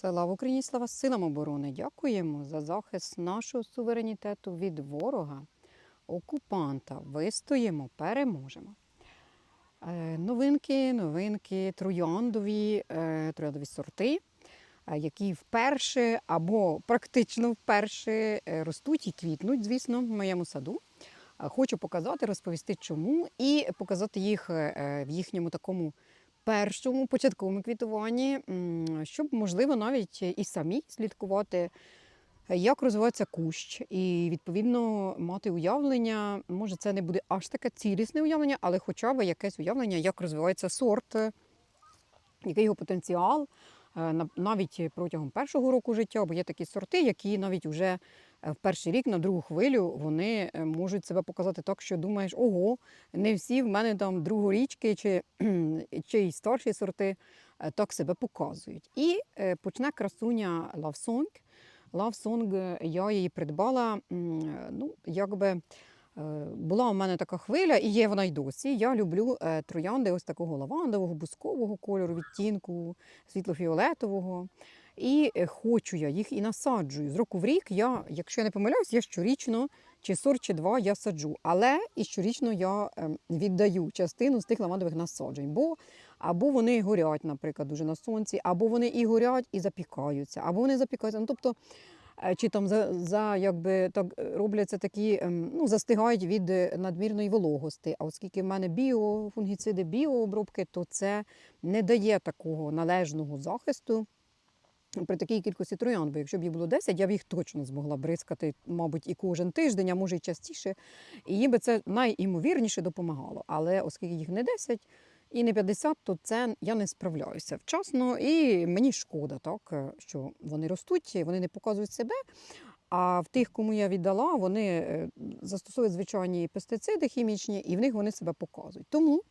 Слава Україні, слава силам оборони! Дякуємо за захист нашого суверенітету від ворога, окупанта. Вистоїмо, переможемо. Е, Новинки, новинки, трояндові, е, трояндові сорти, е, які вперше або практично вперше ростуть і квітнуть, звісно, в моєму саду. Хочу показати, розповісти, чому, і показати їх в їхньому такому першому початковому квітуванні, щоб, можливо, навіть і самі слідкувати, як розвивається кущ, і відповідно мати уявлення. Може, це не буде аж таке цілісне уявлення, але хоча б якесь уявлення, як розвивається сорт, який його потенціал. е, Навіть протягом першого року життя, бо є такі сорти, які навіть вже в перший рік на другу хвилю вони е, можуть себе показати так, що думаєш, ого, не всі в мене там другорічки чи, чи й старші сорти е, так себе показують. І е, почне красуня Song, е, я її придбала, ну, якби була у мене така хвиля, і є вона й досі. Я люблю троянди ось такого лавандового, бускового кольору, відтінку, світло-фіолетового. І е, хочу я їх і насаджую. З року в рік я, якщо я не помиляюсь, я щорічно чи сорт, чи два я саджу. Але і щорічно я ем, віддаю частину з тих лавандових насаджень. Бо або вони горять, наприклад, дуже на сонці, або вони і горять, і запікаються, або вони запікаються. Ну, тобто, е, чи там за, за якби так е, робляться такі, ем, ну, застигають від надмірної вологості. А оскільки в мене біофунгіциди, біообробки, то це не дає такого належного захисту. При такій кількості троянд, бо якщо б їх було 10, я б їх точно змогла бризкати, мабуть, і кожен тиждень, а може і частіше. І їм би це найімовірніше допомагало. Але оскільки їх не 10 і не 50, то це я не справляюся вчасно. І мені шкода, так, е, що вони ростуть, вони не показують себе. А в тих, кому я віддала, вони е, застосовують звичайні пестициди хімічні, і в них вони себе показують. Тому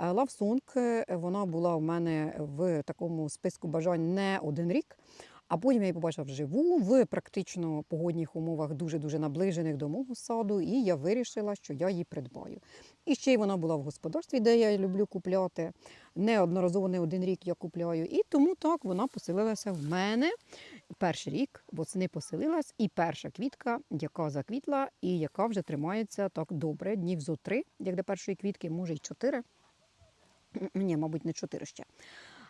е, Love Song, е, вона була в мене в такому списку бажань не один рік. А потім я її побачила вживу в практично погодних умовах, дуже-дуже наближених до мого саду, і я вирішила, що я її придбаю. І ще й вона була в господарстві, де я люблю купляти. Неодноразово не один рік я купляю. І тому так вона поселилася в мене перший рік, восени поселилась, і перша квітка, яка заквітла, і яка вже тримається так добре, днів зо три, як до першої квітки, може й чотири. Ні, мабуть, не чотири ще.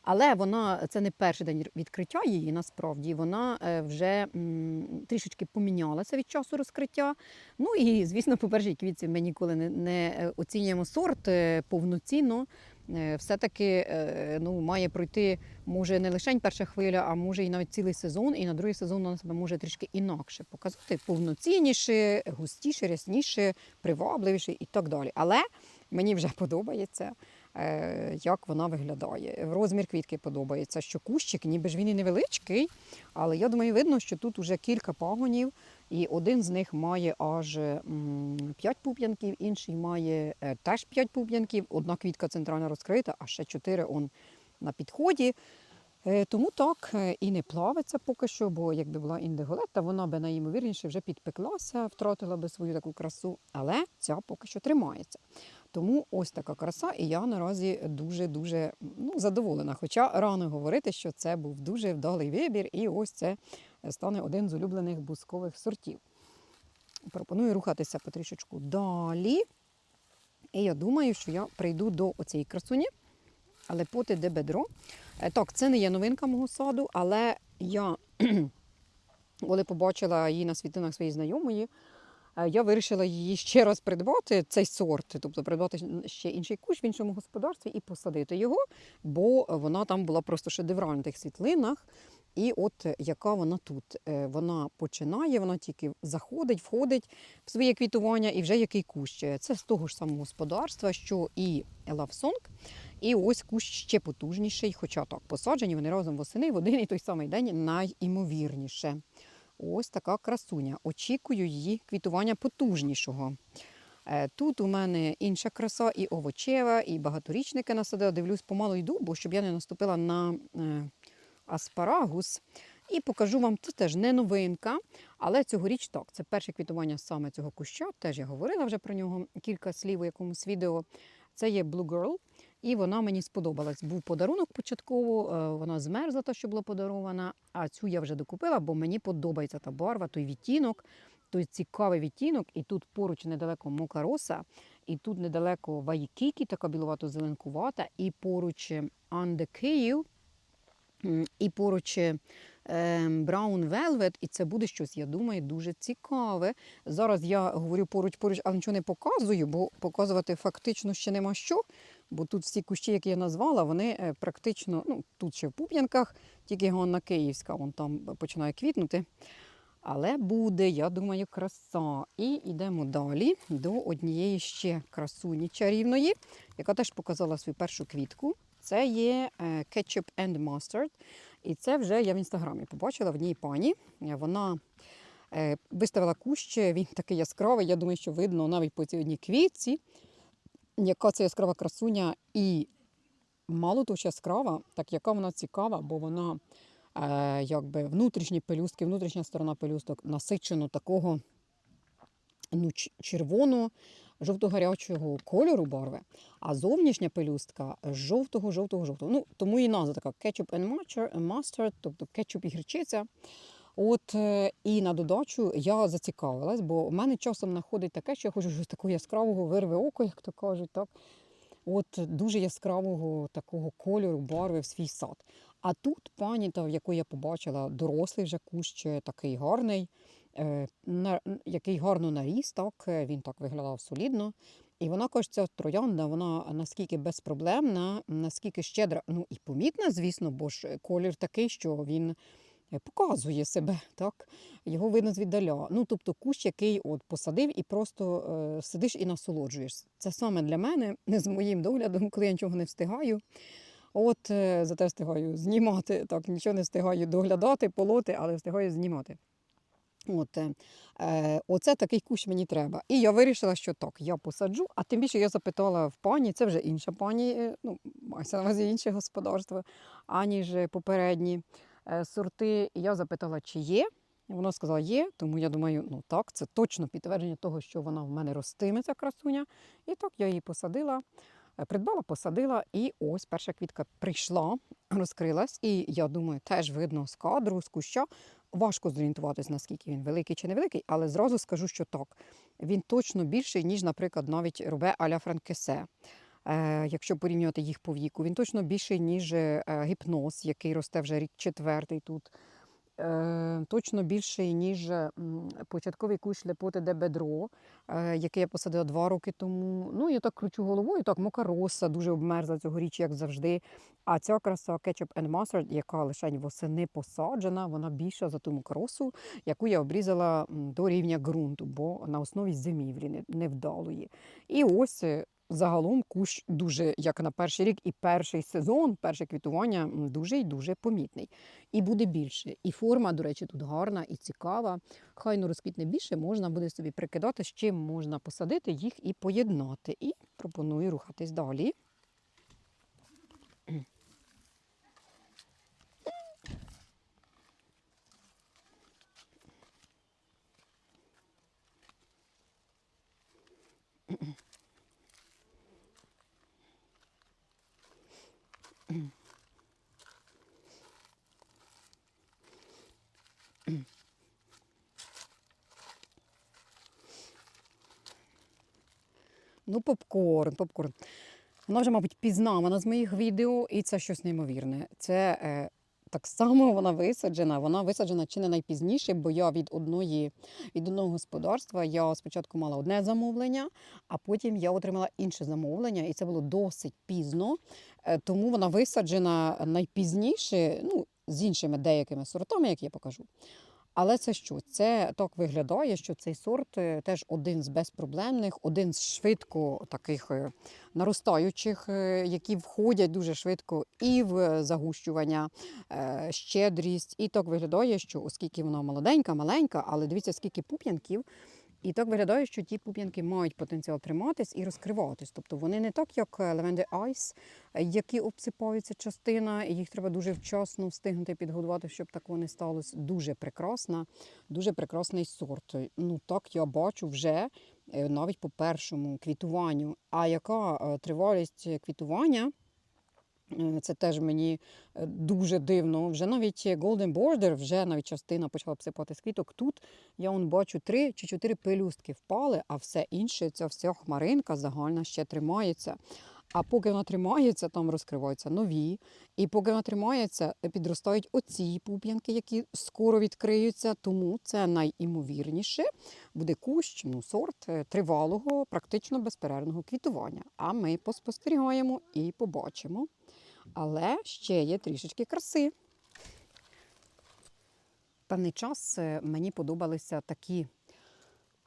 Але вона це не перший день відкриття її, насправді вона е, вже м, трішечки помінялася від часу розкриття. Ну і звісно, по першій квітці ми ніколи не, не е, оцінюємо сорт е, повноцінно. Все-таки ну, має пройти може не лише перша хвиля, а може і навіть цілий сезон. І на другий сезон вона себе може трішки інакше показати, повноцінніше, густіше, рясніше, привабливіше і так далі. Але мені вже подобається як вона виглядає. Розмір квітки подобається, що кущик, ніби ж він і невеличкий, але я думаю, видно, що тут вже кілька пагонів, і один з них має аж 5 пуп'янків, інший має е, теж 5 пуп'янків, одна квітка центральна розкрита, а ще 4 он на підході. Е, Тому так е, і не плавиться поки що, бо якби була індиголета, вона би найімовірніше вже підпеклася, втратила би свою таку красу, але ця поки що тримається. Тому ось така краса, і я наразі дуже-дуже ну, задоволена. Хоча рано говорити, що це був дуже вдалий вибір, і ось це стане один з улюблених бускових сортів. Пропоную рухатися потрішечку далі. І я думаю, що я прийду до оцієї красуні, але поти де бедро. Е, Так, це не є новинка мого саду, але я, коли побачила її на світлинах своєї знайомої, я вирішила її ще раз придбати, цей сорт, тобто придбати ще інший кущ в іншому господарстві і посадити його, бо вона там була просто шедевральна на тих світлинах. І от е, яка вона тут. Е, Вона починає, вона тільки заходить, входить в своє квітування і вже який кущ. Е, Це з того ж самого господарства, що і Song. І ось кущ ще потужніший, хоча так, посаджені вони разом восени в один і той самий день найімовірніше. Ось така красуня. Очікую її квітування потужнішого. Е, Тут у мене інша краса, і овочева, і багаторічники насадила. Дивлюсь, помалу йду, бо щоб я не наступила на е, аспарагус. І покажу вам, це теж не новинка, але цьогоріч так. Це перше квітування саме цього куща. Теж я говорила вже про нього кілька слів у якомусь відео. Це є Blue Girl. І вона мені сподобалась. Був подарунок початково, е, вона змерзла, та, що була подарована. А цю я вже докупила, бо мені подобається та барва, той відтінок, той цікавий відтінок. І тут поруч недалеко Мокароса, і тут недалеко Вайкікі, така біловато-зеленкувата, і поруч Анде Київ, і поруч е, Brown Velvet, і це буде щось, я думаю, дуже цікаве. Зараз я говорю поруч поруч, але нічого не показую, бо показувати фактично ще нема що. Бо тут всі кущі, які я назвала, вони е, практично, ну тут ще в Пуп'янках, тільки Ганна Київська, вон там починає квітнути. Але буде, я думаю, краса. І йдемо далі до однієї ще красуні чарівної, яка теж показала свою першу квітку. Це є е, Ketchup and Mustard. І це вже я в інстаграмі побачила в одній пані. Е, Вона е, виставила кущ, він такий яскравий. Я думаю, що видно навіть по цій одній квітці, яка це яскрава красуня. І мало того, яскрава, так яка вона цікава, бо вона е, якби внутрішні пелюстки, внутрішня сторона пелюсток насичено такого ну, ч- червоно жовто-гарячого кольору барви, а зовнішня пелюстка жовтого, жовтого, жовтого. Ну, тому і назва така ketchup and mustard, тобто кетчуп і гірчиця. От е, і на додачу я зацікавилась, бо в мене часом знаходить таке, що я хочу щось такого яскравого вирве око, як то кажуть, так. От дуже яскравого такого кольору, барви в свій сад. А тут пані, та, яку я побачила, дорослий вже кущ, е, такий гарний, е, на, який гарно наріс, так, е, він так виглядав солідно. І вона каже, ця троянда, вона наскільки безпроблемна, наскільки щедра, ну і помітна, звісно, бо ж колір такий, що він показує себе, так? Його видно звіддаля. Ну, тобто кущ, який от посадив і просто е, сидиш і насолоджуєшся. Це саме для мене, не з моїм доглядом, коли я нічого не встигаю. От е, зате встигаю знімати, так, нічого не встигаю доглядати, полоти, але встигаю знімати. От, е, е, оце такий кущ мені треба. І я вирішила, що так, я посаджу, а тим більше я запитала в пані, це вже інша пані, е, ну, мається на увазі інше господарство, аніж попередні е, сорти. І я запитала, чи є. Вона сказала, є, тому я думаю, ну так, це точно підтвердження того, що вона в мене ростиме, ця красуня. І так я її посадила, е, придбала, посадила, і ось перша квітка прийшла, розкрилась. І я думаю, теж видно з кадру, з куща. Важко зорієнтуватись, наскільки він великий чи невеликий, але зразу скажу, що так. Він точно більший, ніж, наприклад, навіть робе аля Франкесе. Е, якщо порівнювати їх по віку, він точно більший, ніж е, гіпноз, який росте вже рік четвертий тут. Е, точно більший, ніж початковий кущ Лепоти де Бедро, який я посадила два роки тому. Ну, я так кручу головою, так, мокароса дуже обмерзла цьогоріч, як завжди. А ця краса Ketchup and Mustard, яка лише восени посаджена, вона більша за ту мокаросу, яку я обрізала до рівня ґрунту, бо на основі зимівлі невдалої. І ось загалом кущ дуже, як на перший рік, і перший сезон, перше квітування дуже і дуже помітний. І буде більше. І форма, до речі, тут гарна і цікава. Хай ну розквітне більше, можна буде собі прикидати, з чим можна посадити їх і поєднати. І пропоную рухатись далі. Ну, попкорн, попкорн. Вона вже, мабуть, пізнавана з моїх відео, і це щось неймовірне. Це е, так само вона висаджена. Вона висаджена чи не найпізніше, бо я від одної від одного господарства я спочатку мала одне замовлення, а потім я отримала інше замовлення, і це було досить пізно. Е, тому вона висаджена найпізніше, ну, з іншими деякими сортами, як я покажу. Але це що? Це так виглядає, що цей сорт е, теж один з безпроблемних, один з швидко таких е, наростаючих, е, які входять дуже швидко і в загущування, щедрість. І так виглядає, що оскільки вона молоденька, маленька, але дивіться, скільки пуп'янків. І так виглядає, що ті пуп'янки мають потенціал триматись і розкриватись. Тобто вони не так, як лавенди айс, які обсипаються частина, і їх треба дуже вчасно встигнути підгодувати, щоб такого не сталося. Дуже прекрасна, дуже прекрасний сорт. Ну так я бачу вже е, навіть по першому квітуванню. А яка е, тривалість квітування? Е, Це теж мені е, дуже дивно. Вже навіть Golden Border, вже навіть частина почала обсипати з квіток. Тут я он бачу три чи чотири пелюстки впали, а все інше, ця вся хмаринка загальна ще тримається. А поки вона тримається, там розкриваються нові. І поки вона тримається, підростають оці пуп'янки, які скоро відкриються. Тому це найімовірніше буде кущ, ну, сорт е, тривалого, практично безперервного квітування. А ми поспостерігаємо і побачимо. Але ще є трішечки краси. Певний час е, мені подобалися такі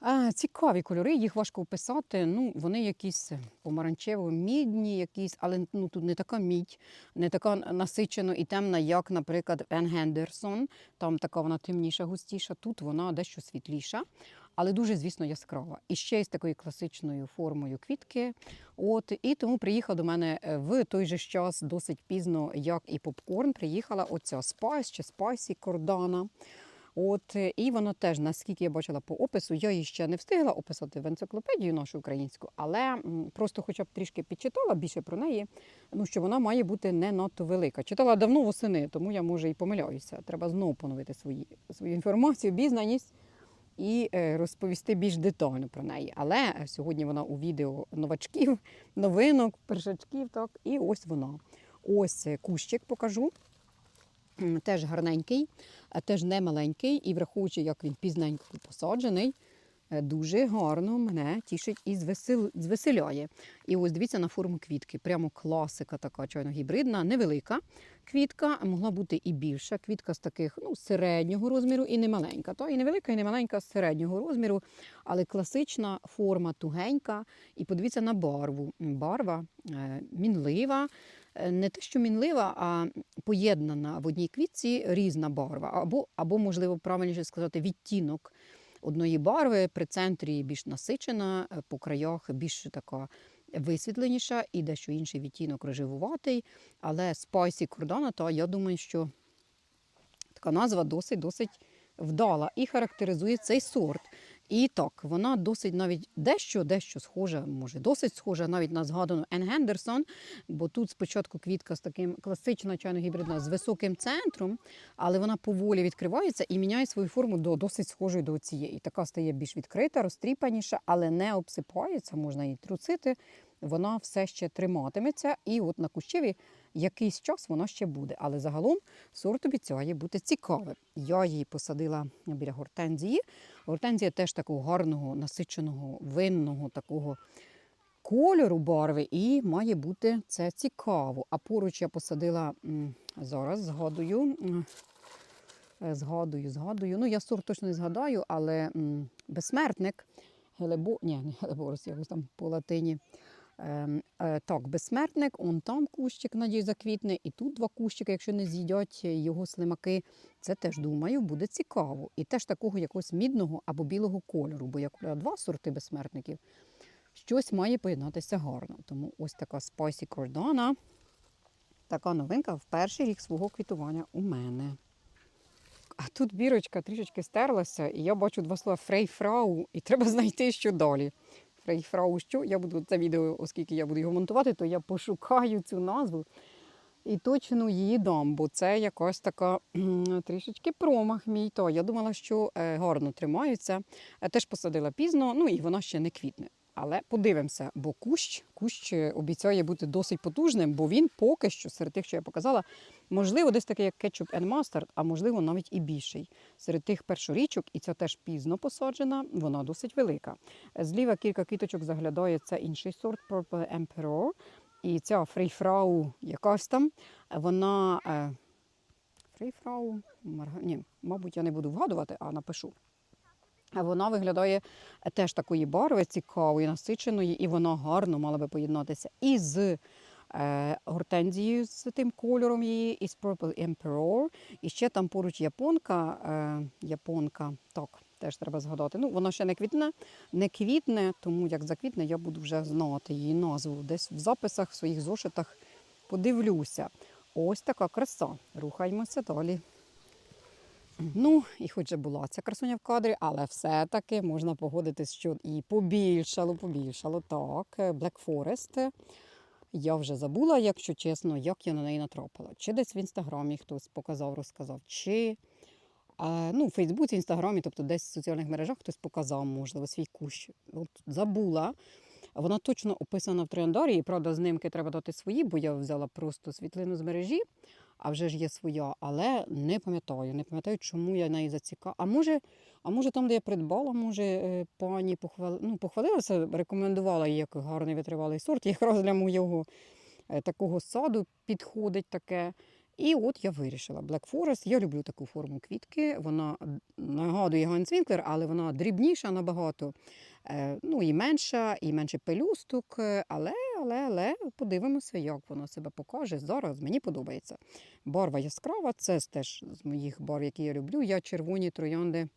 а, цікаві кольори, їх важко описати. Ну, вони якісь помаранчево-мідні, якісь, але ну, тут не така мідь, не така насичена і темна, як, наприклад, Ен Гендерсон. Там така вона темніша, густіша. Тут вона дещо світліша, але дуже, звісно, яскрава. І ще й з такою класичною формою квітки. От, і тому приїхала до мене е, в той же час, досить пізно, як і попкорн, приїхала оця спайс чи спайсі кордана. От е, і вона теж, наскільки я бачила по опису, я її ще не встигла описати в енциклопедію нашу українську, але просто, хоча б трішки підчитала більше про неї, ну що вона має бути не надто велика. Читала давно восени, тому я може і помиляюся. Треба знову поновити свої, свою інформацію, бізнаність і е, розповісти більш детально про неї. Але е, сьогодні вона у відео новачків, новинок, першачків. Так, і ось вона. Ось е, кущик покажу. Теж гарненький, а теж не маленький, і враховуючи, як він пізненько посаджений, дуже гарно мене тішить і звесел... звеселяє. І ось дивіться на форму квітки. Прямо класика така чайно гібридна, невелика квітка, могла бути і більша. Квітка з таких ну, середнього розміру і не маленька. То і невелика, і не маленька з середнього розміру, але класична форма тугенька. І подивіться на барву. Барва е, мінлива. Е, Не те, що мінлива, а поєднана в одній квітці різна барва, або, або можливо, правильніше сказати, відтінок одної барви при центрі більш насичена, е, по краях більш така висвітленіша і дещо інший відтінок рожевуватий. Але спайсі кордона, то я думаю, що така назва досить досить вдала і характеризує цей сорт. І так, вона досить навіть дещо, дещо схожа, може досить схожа навіть на згадану Ен Гендерсон, бо тут спочатку квітка з таким класична чайно гібридна з високим центром, але вона поволі відкривається і міняє свою форму до досить схожої до цієї. Така стає більш відкрита, розтріпаніша, але не обсипається, можна її труцити. Вона все ще триматиметься, і от на кущеві якийсь час вона ще буде. Але загалом сорт обіцяє бути цікавим. Я її посадила біля гортензії. Гортензія теж такого гарного, насиченого, винного такого кольору барви, і має бути це цікаво. А поруч я посадила зараз, згадую. е, Згадую, згадую. Ну, я сорт точно не згадаю, але безсмертник, гелебо, ні, не гелеборос, якось там по латині. Ем, е, так, безсмертник, он там кущик, надію, заквітне, і тут два кущики, якщо не з'їдять його слимаки. Це теж, думаю, буде цікаво. І теж такого якогось мідного або білого кольору, бо я купила два сорти безсмертників. Щось має поєднатися гарно. Тому ось така Spicy Cordana. Така новинка в перший рік свого квітування у мене. А тут бірочка трішечки стерлася, і я бачу два слова фрейфрау, і треба знайти, що далі. Фрейфрау, що я буду це відео, оскільки я буду його монтувати, то я пошукаю цю назву і точно її дам, бо це якась така трішечки промах мій. То я думала, що е, гарно тримаються. Е, Теж посадила пізно, ну і вона ще не квітне. Але подивимося, бо кущ, кущ е, обіцяє бути досить потужним, бо він поки що, серед тих, що я показала, можливо, десь такий, як кетчуп mustard, а можливо навіть і більший. Серед тих першорічок, і ця теж пізно посаджена, вона досить велика. Зліва кілька квіточок заглядає це інший сорт Purple Emperor. І ця фрейфрау якась там, вона. е, Фрейфрау, Марга... Ні, мабуть, я не буду вгадувати, а напишу. А Вона виглядає теж такої барви цікавої, насиченої, і вона гарно мала би поєднатися і з е, гортензією, з тим кольором її, і з Purple Emperor. І ще там поруч японка. Е, японка, так, теж треба згадати. Ну, вона ще не квітне, не квітне, тому як заквітне, я буду вже знати її назву. Десь в записах, в своїх зошитах подивлюся. Ось така краса. Рухаємося далі. Ну, і хоч же була ця красуня в кадрі, але все-таки можна погодитись, що і побільшало, побільшало. Так, е, Black Forest. Я вже забула, якщо чесно, як я на неї натрапила. Чи десь в інстаграмі хтось показав, розказав, чи е, ну, в Фейсбуці, інстаграмі, тобто десь в соціальних мережах хтось показав, можливо, свій кущ. От забула. Вона точно описана в трояндарі, і правда, знимки треба дати свої, бо я взяла просто світлину з мережі, а вже ж є своя, але не пам'ятаю. Не пам'ятаю, чому я неї зацікавила. А може, а може там, де я придбала, може е, пані похвали... ну, похвалилася, рекомендувала їй як гарний витривалий сорт. Якраз для моєго е, такого саду підходить таке. І от я вирішила Black Forest. Я люблю таку форму квітки. Вона нагадує Гансвінклер, але вона дрібніша набагато. Е, Ну і менша, і менше пелюсток. Але, але, але подивимося, як вона себе покаже. Зараз мені подобається. Барва яскрава, це теж з моїх барв, які я люблю. Я червоні троянди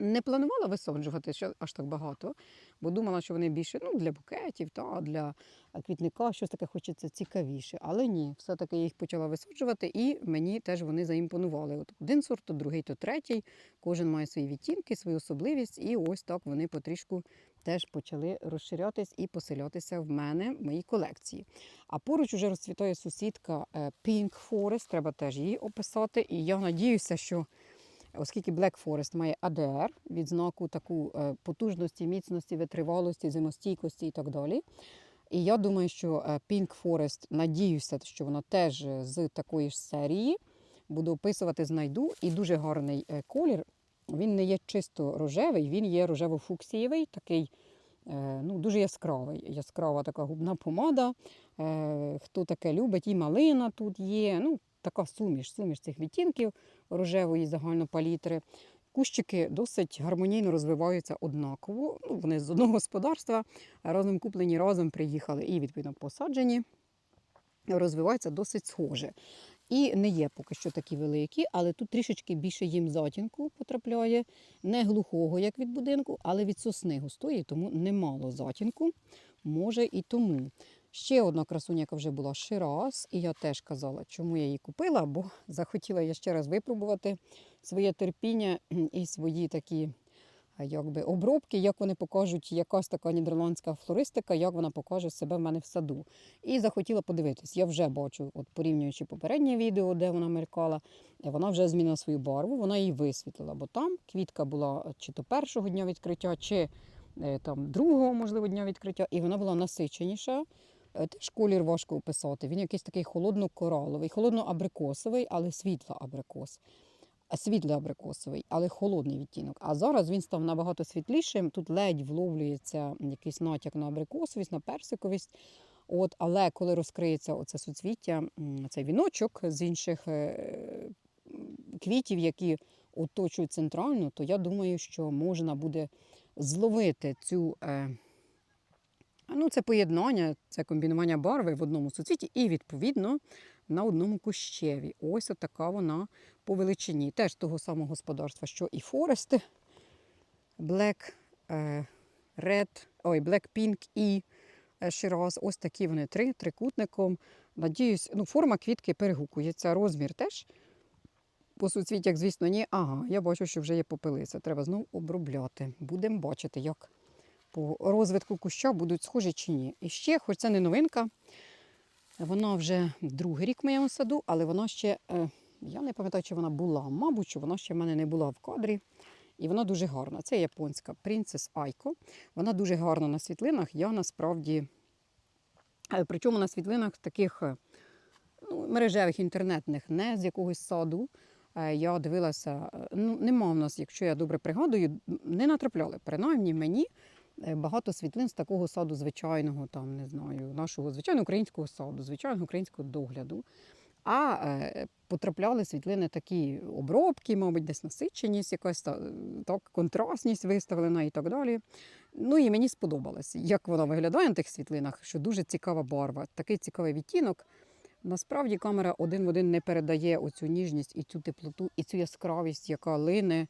не планувала висаджувати аж так багато, бо думала, що вони більше ну, для букетів, та, для квітника, щось таке хочеться цікавіше. Але ні, все-таки я їх почала висаджувати, і мені теж вони заімпонували. От один сорт, то другий, то третій. Кожен має свої відтінки, свою особливість, і ось так вони потрішку теж почали розширятись і поселятися в мене в моїй колекції. А поруч уже розцвітає сусідка е, Pink Forest, треба теж її описати. І я надіюся, що оскільки Black Forest має ADR, відзнаку таку е, потужності, міцності, витривалості, зимостійкості і так далі. І я думаю, що е, Pink Forest, надіюся, що вона теж з такої ж серії. Буду описувати, знайду. І дуже гарний колір. Він не є чисто рожевий, він є рожево-фуксієвий, такий е, ну, дуже яскравий. Яскрава така губна помада. Е, Хто таке любить, і малина тут є. Ну, така суміш, суміш цих відтінків рожевої загальнопалітри. Кущики досить гармонійно розвиваються однаково. Ну, вони з одного господарства разом куплені, разом приїхали і відповідно посаджені. Розвиваються досить схоже. І не є поки що такі великі, але тут трішечки більше їм затінку потрапляє, не глухого, як від будинку, але від сосни густої, тому немало затінку. Може і тому. Ще одна красуня, яка вже була Шираз, і я теж казала, чому я її купила, бо захотіла я ще раз випробувати своє терпіння і свої такі якби, обробки, як вони покажуть, якась така нідерландська флористика, як вона покаже себе в мене в саду. І захотіла подивитись. Я вже бачу, от порівнюючи попереднє відео, де вона мелькала, вона вже змінила свою барву, вона її висвітлила, бо там квітка була е, чи то першого дня відкриття, чи е, там другого, можливо, дня відкриття, і вона була насиченіша. Е, Теж колір важко описати. Він якийсь такий холодно-кораловий, холодно-абрикосовий, але світло-абрикос. Світлий абрикосовий, але холодний відтінок. А зараз він став набагато світлішим. Тут ледь вловлюється якийсь натяк на абрикосовість, на персиковість. От, але коли розкриється оце суцвіття, цей віночок з інших е, квітів, які оточують центральну, то я думаю, що можна буде зловити цю. Е, Ну, це поєднання, це комбінування барви в одному суцвіті і, відповідно, на одному кущеві. Ось така вона по величині. Теж того самого господарства, що і Форести, Black е, Red, ой, Black Pink і е, Shiraz. Ось такі вони три, трикутником. Надіюсь, ну, форма квітки перегукується, розмір теж. По суцвіттях, звісно, ні. Ага, я бачу, що вже є попелиця. Треба знову обробляти. Будемо бачити, як по розвитку куща будуть схожі чи ні. І ще, хоч це не новинка, вона вже другий рік в моєму саду, але вона ще, е, я не пам'ятаю, чи вона була, мабуть, що вона ще в мене не була в кадрі. І вона дуже гарна. Це японська Princess Aiko. Вона дуже гарна на світлинах. Я насправді, е, причому на світлинах таких е, ну, мережевих, інтернетних, не з якогось саду. Я дивилася, ну, нема в нас, якщо я добре пригадую, не натрапляли. Принаймні мені багато світлин з такого саду звичайного, там, не знаю, нашого звичайного українського саду, звичайного українського догляду. А е, потрапляли світлини такі обробки, мабуть, десь насиченість, якась та- так, контрастність виставлена і так далі. Ну і мені сподобалось, як вона виглядає на тих світлинах, що дуже цікава барва, такий цікавий відтінок. Насправді камера один в один не передає оцю ніжність і цю теплоту, і цю яскравість, яка лине е,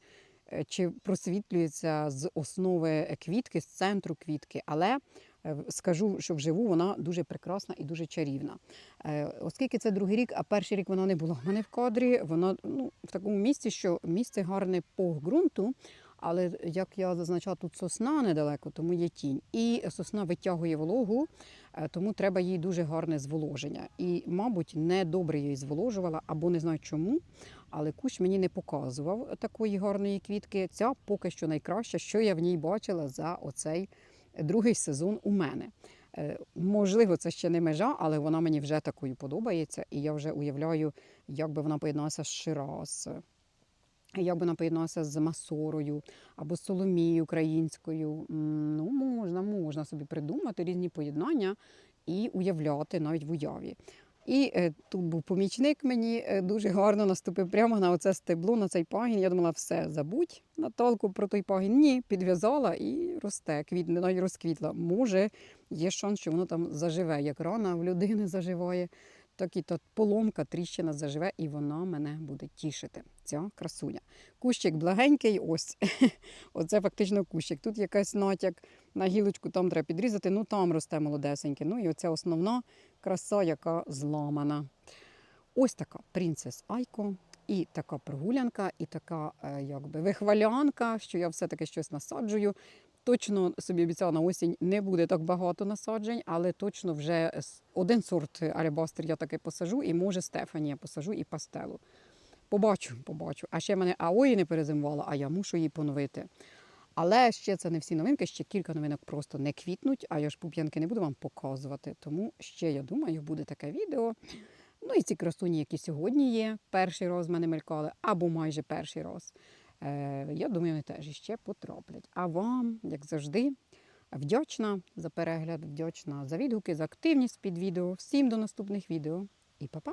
чи просвітлюється з основи квітки, з центру квітки. Але е, скажу, що вживу вона дуже прекрасна і дуже чарівна. Е, Оскільки це другий рік, а перший рік вона не була в мене в кадрі, вона ну, в такому місці, що місце гарне по ґрунту. Але як я зазначала, тут сосна недалеко, тому є тінь. І сосна витягує вологу, е, тому треба їй дуже гарне зволоження. І, мабуть, не добре її зволожувала, або не знаю чому. Але кущ мені не показував такої гарної квітки. Ця поки що найкраща, що я в ній бачила за оцей другий сезон у мене. Е, Можливо, це ще не межа, але вона мені вже такою подобається. І я вже уявляю, як би вона поєдналася з Шираз, як би вона поєдналася з Масорою або з Соломією українською. Ну, можна, можна собі придумати різні поєднання і уявляти навіть в уяві. І е, тут був помічник мені е, дуже гарно наступив прямо на оце стебло, на цей пагін. Я думала, все, забудь Наталку про той пагін. Ні, підв'язала і росте, квітне, навіть розквітла. Може, є шанс, що воно там заживе, як рана в людини заживає, так і та поломка, тріщина заживе, і вона мене буде тішити. Ця красуня. Кущик благенький, ось. Оце фактично кущик. Тут якась натяк на гілочку, там треба підрізати, ну там росте молодесеньке. Ну і оця основна краса, яка зламана. Ось така принцес Айко. І така прогулянка, і така е, якби вихвалянка, що я все-таки щось насаджую. Точно собі обіцяла на осінь не буде так багато насаджень, але точно вже один сорт алябастер я таки посажу, і може Стефанія посажу і пастелу. Побачу, побачу. А ще мене аої не перезимувала, а я мушу її поновити. Але ще це не всі новинки, ще кілька новинок просто не квітнуть, а я ж пуп'янки не буду вам показувати. Тому ще, я думаю, буде таке відео. Ну і ці красуні, які сьогодні є, перший раз в мене мелькали, або майже перший раз. Е, я думаю, вони теж іще потраплять. А вам, як завжди, вдячна за перегляд, вдячна за відгуки, за активність під відео. Всім до наступних відео і па-па!